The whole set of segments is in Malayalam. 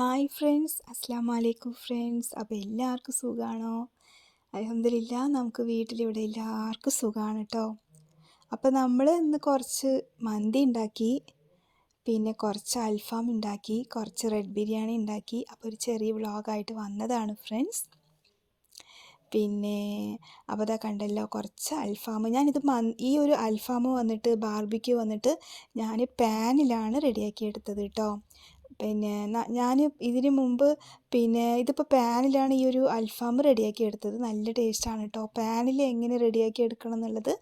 ഹായ് ഫ്രണ്ട്സ് അസ്സാം വലൈക്കും ഫ്രണ്ട്സ് അപ്പോൾ എല്ലാവർക്കും സുഖമാണോ അലഹമില്ല നമുക്ക് വീട്ടിലിവിടെ എല്ലാവർക്കും സുഖമാണ് കേട്ടോ അപ്പോൾ നമ്മൾ ഇന്ന് കുറച്ച് മന്തി ഉണ്ടാക്കി പിന്നെ കുറച്ച് അൽഫാം ഉണ്ടാക്കി കുറച്ച് റെഡ് ബിരിയാണി ഉണ്ടാക്കി. അപ്പോൾ ഒരു ചെറിയ വ്ളോഗായിട്ട് വന്നതാണ് ഫ്രണ്ട്സ് പിന്നെ അപ്പോൾ അതാ കണ്ടല്ലോ കുറച്ച് അൽഫാം. ഞാനിത് മ ഈ ഒരു അൽഫാം വന്നിട്ട് ബാർബിക്യൂ വന്നിട്ട് ഞാൻ പാനിലാണ് റെഡിയാക്കി എടുത്തത് കേട്ടോ പിന്നെ ഞാൻ ഇതിന് മുമ്പ് പിന്നെ ഇതിപ്പോൾ പാനിലാണ് ഈ ഒരു അൽഫാം റെഡിയാക്കി എടുത്തത്. നല്ല ടേസ്റ്റാണ് കേട്ടോ പാനിൽ എങ്ങനെ റെഡിയാക്കി എടുക്കണം എന്നുള്ളത്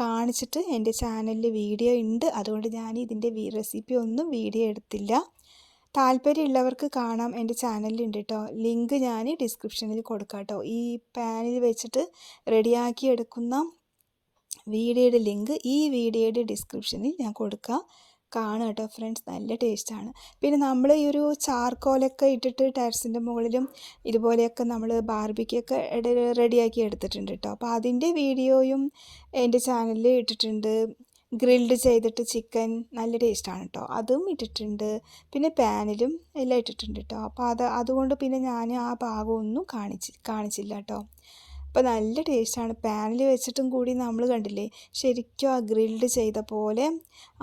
കാണിച്ചിട്ട് എന്റെ ചാനലിൽ വീഡിയോ ഉണ്ട് അതുകൊണ്ട് ഞാൻ ഇതിന്റെ റെസിപ്പി ഒന്നും വീഡിയോ എടുത്തില്ല. താല്പര്യമുള്ളവർക്ക് കാണാം. എന്റെ ചാനലിലുണ്ട് കേട്ടോ ലിങ്ക് ഞാൻ ഡിസ്ക്രിപ്ഷനിൽ കൊടുക്കാം കേട്ടോ ഈ പാനിൽ വെച്ചിട്ട് റെഡിയാക്കി എടുക്കുന്ന വീഡിയോയുടെ ലിങ്ക് ഈ വീഡിയോയുടെ ഡിസ്ക്രിപ്ഷനിൽ ഞാൻ കൊടുക്കാം. കാണുക കേട്ടോ ഫ്രണ്ട്സ് നല്ല ടേസ്റ്റാണ് പിന്നെ നമ്മൾ ഈ ഒരു ചാർക്കോലൊക്കെ ഇട്ടിട്ട് ടെറസിന്റെ മുകളിലും ഇതുപോലെയൊക്കെ നമ്മൾ ബാർബിക്കൊക്കെ റെഡിയാക്കി എടുത്തിട്ടുണ്ട് കേട്ടോ. അപ്പോൾ അതിന്റെ വീഡിയോയും എന്റെ ചാനലിൽ ഇട്ടിട്ടുണ്ട്. ഗ്രിൽഡ് ചെയ്തിട്ട് ചിക്കൻ നല്ല ടേസ്റ്റാണ് കേട്ടോ. അതും ഇട്ടിട്ടുണ്ട്. പിന്നെ പാനിലും എല്ലാം ഇട്ടിട്ടുണ്ട് കേട്ടോ. അപ്പോൾ അത് അതുകൊണ്ട് പിന്നെ ഞാൻ ആ ഭാഗമൊന്നും കാണിച്ച് കാണിച്ചില്ല കേട്ടോ. അപ്പോൾ നല്ല ടേസ്റ്റാണ്. പാനിൽ വെച്ചിട്ടും കൂടി നമ്മൾ കണ്ടില്ലേ? ശരിക്കും ആ ഗ്രിൽഡ് ചെയ്ത പോലെ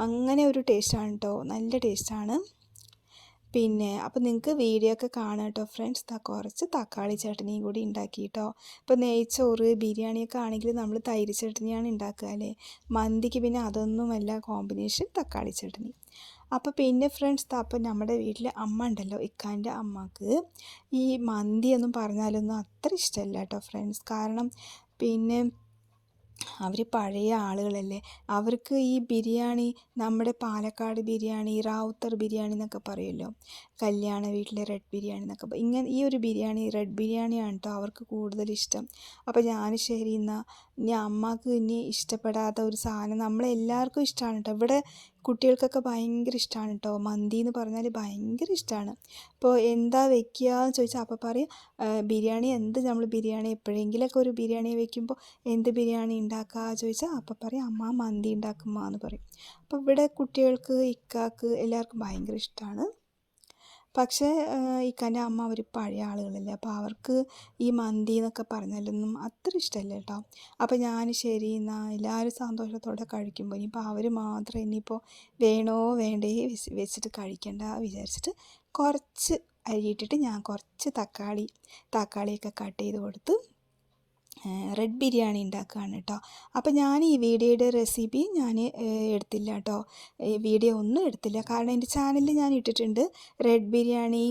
അങ്ങനെ ഒരു ടേസ്റ്റാണ് കേട്ടോ നല്ല ടേസ്റ്റാണ്. പിന്നെ അപ്പോൾ നിങ്ങൾക്ക് വീഡിയോ ഒക്കെ കാണാം കേട്ടോ ഫ്രണ്ട്സ് കുറച്ച് തക്കാളി ചട്നിയും കൂടി ഉണ്ടാക്കി കേട്ടോ ഇപ്പോൾ നെയ്ച്ചോറ് ബിരിയാണിയൊക്കെ ആണെങ്കിൽ നമ്മൾ തൈര് ചട്നിയാണ് ഉണ്ടാക്കുക അല്ലേ? മന്തിക്ക് പിന്നെ അതൊന്നുമല്ല കോമ്പിനേഷൻ തക്കാളി ചട്നി. അപ്പോൾ പിന്നെ ഫ്രണ്ട്സ് അപ്പോൾ നമ്മുടെ വീട്ടിലെ അമ്മ ഉണ്ടല്ലോ ഇക്കാന്റെ അമ്മയ്ക്ക്. ഈ മന്തി എന്നും പറഞ്ഞാലൊന്നും അത്ര ഇഷ്ടമല്ല കേട്ടോ ഫ്രണ്ട്സ് കാരണം പിന്നെ അവർ പഴയ ആളുകളല്ലേ. അവർക്ക് ഈ ബിരിയാണി നമ്മുടെ പാലക്കാട് ബിരിയാണി റാവുത്തർ ബിരിയാണി എന്നൊക്കെ പറയുമല്ലോ കല്യാണ വീട്ടിലെ റെഡ് ബിരിയാണി എന്നൊക്കെ ഇങ്ങനെ ഈ ഒരു ബിരിയാണി റെഡ് ബിരിയാണിയാണ് കേട്ടോ അവർക്ക് കൂടുതൽ ഇഷ്ടം. അപ്പോൾ ഞാൻ ശരി എന്നാൽ ഇനി അമ്മയ്ക്ക് ഇനി ഇഷ്ടപ്പെടാത്ത ഒരു സാധനം നമ്മളെല്ലാവർക്കും ഇഷ്ടമാണ് കേട്ടോ ഇവിടെ കുട്ടികൾക്കൊക്കെ ഭയങ്കര ഇഷ്ടമാണ് കേട്ടോ മന്തി എന്ന് പറഞ്ഞാൽ ഭയങ്കര ഇഷ്ടമാണ് അപ്പോൾ എന്താ വെക്കുക എന്ന് ചോദിച്ചാൽ അപ്പോൾ പറയും ബിരിയാണി എന്ത് നമ്മൾ ബിരിയാണി എപ്പോഴെങ്കിലൊക്കെ ഒരു ബിരിയാണി വെക്കുമ്പോൾ എന്ത് ബിരിയാണി ഉണ്ടാക്കുക ചോദിച്ചാൽ അപ്പോൾ പറയും അമ്മ മന്തി ഉണ്ടാക്കുമ്മ എന്ന് പറയും. അപ്പോൾ ഇവിടെ കുട്ടികൾക്ക് ഇക്കാക്ക് എല്ലാവർക്കും ഭയങ്കര ഇഷ്ടമാണ് പക്ഷേ ഇക്കാന്റെ അമ്മ അവർ പഴയ ആളുകളല്ലേ. അപ്പോൾ അവർക്ക് ഈ മന്തി എന്നൊക്കെ പറഞ്ഞാലൊന്നും അത്ര ഇഷ്ടമല്ല കേട്ടോ. അപ്പോൾ ഞാൻ ശരി എന്നാൽ എല്ലാവരും സന്തോഷത്തോടെ കഴിക്കുമ്പോൾ ഇനിയിപ്പോൾ അവർ മാത്രം ഇനിയിപ്പോൾ വേണോ വേണ്ടേ വെച്ചിട്ട് കഴിക്കണ്ട വിചാരിച്ചിട്ട് കുറച്ച് അരിയിട്ടിട്ട് ഞാൻ കുറച്ച് തക്കാളി തക്കാളിയൊക്കെ കട്ട് ചെയ്ത് കൊടുത്ത് റെഡ് ബിരിയാണി ഉണ്ടാക്കുകയാണ് കേട്ടോ അപ്പോൾ ഞാൻ ഈ വീഡിയോയുടെ റെസിപ്പി ഞാൻ എടുത്തില്ല കേട്ടോ വീഡിയോ ഒന്നും എടുത്തില്ല. കാരണം എന്റെ ചാനലിൽ ഞാൻ ഇട്ടിട്ടുണ്ട് റെഡ് ബിരിയാണി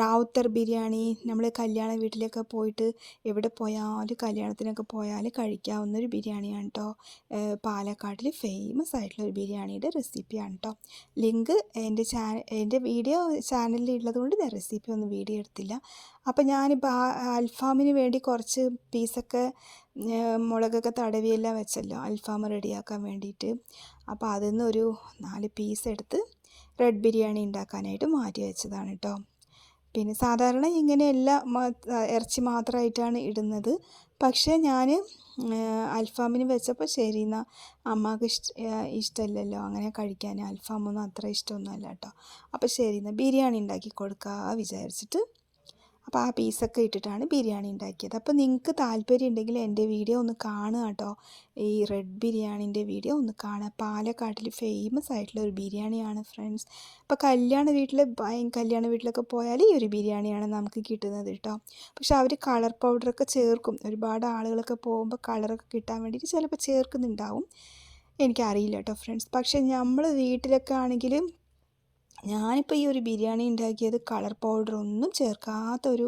റാവുത്തർ ബിരിയാണി. നമ്മൾ കല്യാണ വീട്ടിലൊക്കെ പോയിട്ട് എവിടെ പോയാലും കല്യാണത്തിനൊക്കെ പോയാൽ കഴിക്കാവുന്ന ഒരു ബിരിയാണിയാണ് കേട്ടോ പാലക്കാട്ടിൽ ഫേമസ് ആയിട്ടുള്ള ഒരു ബിരിയാണിയുടെ റെസിപ്പിയാണ് കേട്ടോ ലിങ്ക് എന്റെ ചാനൽ എന്റെ വീഡിയോ ചാനലിൽ ഉള്ളതുകൊണ്ട് ഞാൻ റെസിപ്പി ഒന്നും വീഡിയോ എടുത്തില്ല. അപ്പോൾ ഞാനിപ്പോൾ അൽഫാമിന് വേണ്ടി കുറച്ച് പീസൊക്കെ മുളകൊക്കെ തടവിയെല്ലാം വെച്ചല്ലോ അൽഫാം റെഡിയാക്കാൻ വേണ്ടിയിട്ട് അപ്പോൾ അതിൽ നിന്ന് ഒരു നാല് പീസ് എടുത്ത് റെഡ് ബിരിയാണി ഉണ്ടാക്കാനായിട്ട് മാറ്റി വെച്ചതാണ് കേട്ടോ പിന്നെ സാധാരണ ഇങ്ങനെ എല്ലാ ഇറച്ചി മാത്രമായിട്ടാണ് ഇടുന്നത്. പക്ഷേ ഞാൻ അൽഫാമിന് വെച്ചപ്പോൾ ശരി എന്നാൽ അമ്മയ്ക്ക് ഇഷ്ട ഇഷ്ടമല്ലല്ലോ അങ്ങനെ കഴിക്കാൻ. അൽഫാമൊന്നും അത്ര ഇഷ്ടമൊന്നുമല്ല കേട്ടോ അപ്പോൾ ശരി എന്നാൽ ബിരിയാണി ഉണ്ടാക്കി കൊടുക്കുക വിചാരിച്ചിട്ട് അപ്പോൾ ആ പീസൊക്കെ ഇട്ടിട്ടാണ് ബിരിയാണി ഉണ്ടാക്കിയത്. അപ്പോൾ നിങ്ങൾക്ക് താല്പര്യം ഉണ്ടെങ്കിൽ എന്റെ വീഡിയോ ഒന്ന് കാണുക കേട്ടോ. ഈ റെഡ് ബിരിയാണിന്റെ വീഡിയോ ഒന്ന് കാണുക. പാലക്കാട്ടിൽ ഫേമസ് ആയിട്ടുള്ള ഒരു ബിരിയാണിയാണ് ഫ്രണ്ട്സ് അപ്പോൾ കല്യാണ വീട്ടിൽ കല്യാണ വീട്ടിലൊക്കെ പോയാൽ ഈ ഒരു ബിരിയാണിയാണ് നമുക്ക് കിട്ടുന്നത് കേട്ടോ. പക്ഷെ അവർ കളർ പൗഡറൊക്കെ ചേർക്കും. ഒരുപാട് ആളുകളൊക്കെ പോകുമ്പോൾ കളറൊക്കെ കിട്ടാൻ വേണ്ടിയിട്ട് ചിലപ്പോൾ ചേർക്കുന്നുണ്ടാവും. എനിക്കറിയില്ല കേട്ടോ ഫ്രണ്ട്സ് പക്ഷേ നമ്മൾ വീട്ടിലൊക്കെ ആണെങ്കിൽ ഞാനിപ്പോൾ ഈ ഒരു ബിരിയാണി ഉണ്ടാക്കിയത് കളർ പൗഡർ ഒന്നും ചേർക്കാത്ത ഒരു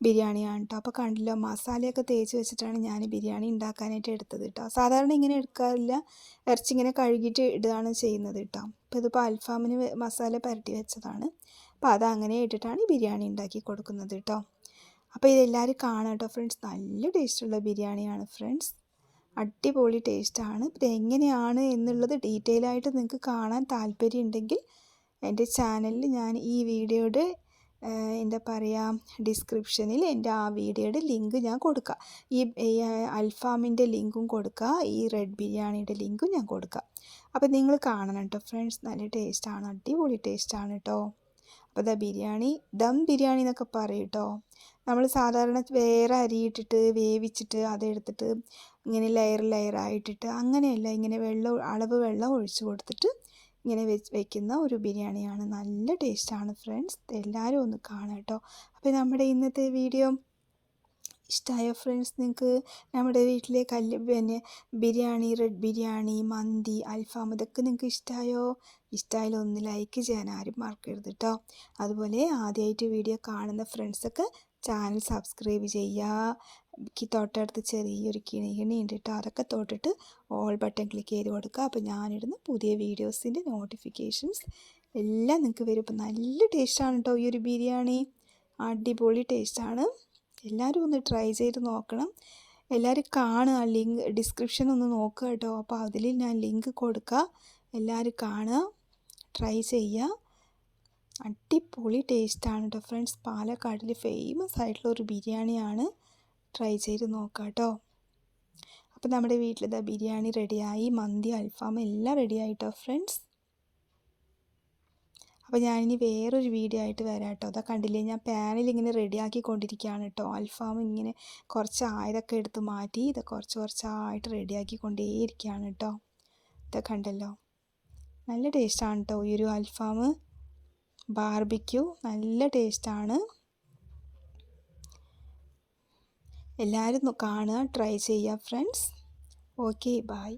ബിരിയാണിയാണ് കേട്ടോ അപ്പോൾ കണ്ടില്ല മസാലയൊക്കെ തേച്ച് വെച്ചിട്ടാണ് ഞാൻ ബിരിയാണി ഉണ്ടാക്കാനായിട്ട് എടുത്തത് കേട്ടോ സാധാരണ ഇങ്ങനെ എടുക്കാറില്ല. ഇറച്ചി ഇങ്ങനെ കഴുകിയിട്ട് ഇടുകയാണ് ചെയ്യുന്നത് കേട്ടോ അപ്പോൾ ഇതിപ്പോൾ അൽഫാമിന് മസാല പുരട്ടി വെച്ചതാണ്. അപ്പോൾ അത് അങ്ങനെ ഇട്ടിട്ടാണ് ബിരിയാണി ഉണ്ടാക്കി കൊടുക്കുന്നത് കേട്ടോ അപ്പോൾ ഇതെല്ലാവരും കാണാം കേട്ടോ ഫ്രണ്ട്സ്. നല്ല ടേസ്റ്റുള്ള ബിരിയാണിയാണ് ഫ്രണ്ട്സ്. അടിപൊളി ടേസ്റ്റാണ്. ഇത് എങ്ങനെയാണ് എന്നുള്ളത് ഡീറ്റെയിൽ ആയിട്ട് നിങ്ങൾക്ക് കാണാൻ താല്പര്യം ഉണ്ടെങ്കിൽ എന്റെ ചാനലിൽ ഞാൻ ഈ വീഡിയോയുടെ എന്താ പറയുക ഡിസ്ക്രിപ്ഷനിൽ എന്റെ ആ വീഡിയോയുടെ ലിങ്ക് ഞാൻ കൊടുക്കാം. ഈ അൽഫാമിന്റെ ലിങ്കും കൊടുക്കുക ഈ റെഡ് ബിരിയാണിയുടെ ലിങ്കും ഞാൻ കൊടുക്കാം. അപ്പോൾ നിങ്ങൾ കാണണം കേട്ടോ ഫ്രണ്ട്സ് നല്ല ടേസ്റ്റാണ് അടിപൊളി ടേസ്റ്റാണ് കേട്ടോ. അപ്പോൾ ഇതാ ബിരിയാണി ദം ബിരിയാണി എന്നൊക്കെ പറയും കേട്ടോ. നമ്മൾ സാധാരണ വേറെ അരിയിട്ടിട്ട് വേവിച്ചിട്ട് അതെടുത്തിട്ട് ഇങ്ങനെ ലെയർ ലെയർ ആയിട്ടിട്ട് അങ്ങനെയല്ല ഇങ്ങനെ വെള്ളം അളവ് വെള്ളം ഒഴിച്ചു കൊടുത്തിട്ട് ഇങ്ങനെ വെച്ച് വെക്കുന്ന ഒരു ബിരിയാണിയാണ്. നല്ല ടേസ്റ്റാണ് ഫ്രണ്ട്സ്. എല്ലാവരും ഒന്ന് കാണാം കേട്ടോ അപ്പോൾ നമ്മുടെ ഇന്നത്തെ വീഡിയോ ഇഷ്ടമായ ഫ്രണ്ട്സ് നിങ്ങൾക്ക് നമ്മുടെ വീട്ടിലെ കല്ല് പിന്നെ biryani red biryani mandi alfaham ഇതൊക്കെ നിങ്ങൾക്ക് ഇഷ്ടമായോ ഇഷ്ടമായാലും ഒന്ന് ലൈക്ക് ചെയ്യാൻ ആരും മറക്കരുത് കേട്ടോ അതുപോലെ ആദ്യമായിട്ട് വീഡിയോ കാണുന്ന ഫ്രണ്ട്സൊക്കെ ചാനൽ സബ്സ്ക്രൈബ് ചെയ്യുക തൊട്ടടുത്ത് ചെറിയൊരു കിണി കിണി ഉണ്ട് കേട്ടോ അതൊക്കെ തൊട്ടിട്ട് ഓൾ ബട്ടൺ ക്ലിക്ക് ചെയ്ത് കൊടുക്കുക അപ്പോൾ ഞാനിടുന്ന പുതിയ വീഡിയോസിന്റെ നോട്ടിഫിക്കേഷൻസ് എല്ലാം നിങ്ങൾക്ക് വരും. ഇപ്പം നല്ല ടേസ്റ്റാണ് കേട്ടോ ഈ ഒരു ബിരിയാണി. അടിപൊളി ടേസ്റ്റാണ് എല്ലാവരും ഒന്ന് ട്രൈ ചെയ്ത് നോക്കണം. എല്ലാവരും കാണുക ലിങ്ക് ഡിസ്ക്രിപ്ഷൻ ഒന്ന് നോക്കുക കേട്ടോ. അപ്പോൾ അതിൽ ഞാൻ ലിങ്ക് കൊടുക്കുക എല്ലാവരും കാണുക ട്രൈ ചെയ്യുക അടിപൊളി ടേസ്റ്റാണ് കേട്ടോ ഫ്രണ്ട്സ് പാലക്കാടിൽ ഫേമസ് ആയിട്ടുള്ള ഒരു ബിരിയാണിയാണ് ട്രൈ ചെയ്ത് നോക്കാം കേട്ടോ അപ്പോൾ നമ്മുടെ വീട്ടിലിതാ ബിരിയാണി റെഡിയായി മന്തി അൽഫാം എല്ലാം റെഡി ആയിട്ടോ ഫ്രണ്ട്സ്? അപ്പോൾ ഞാനിനി വേറൊരു വീഡിയോ ആയിട്ട് വരാം കേട്ടോ അതാ കണ്ടില്ലേ ഞാൻ പാനിൽ ഇങ്ങനെ റെഡിയാക്കി കൊണ്ടിരിക്കുകയാണ് കേട്ടോ അൽഫാം ഇങ്ങനെ കുറച്ച് ആയതൊക്കെ എടുത്ത് മാറ്റി ഇത് കുറച്ച് കുറച്ചായിട്ട് റെഡിയാക്കി കൊണ്ടേയിരിക്കുകയാണ് കേട്ടോ ഇതൊക്കെ കണ്ടല്ലോ. നല്ല ടേസ്റ്റാണ് കേട്ടോ ഈ ഒരു അൽഫാം. ബാർബിക്യൂ നല്ല ടേസ്റ്റാണ് എല്ലാവരും കാണുക ട്രൈ ചെയ്യുക ഫ്രണ്ട്സ് ഓക്കെ ബായ്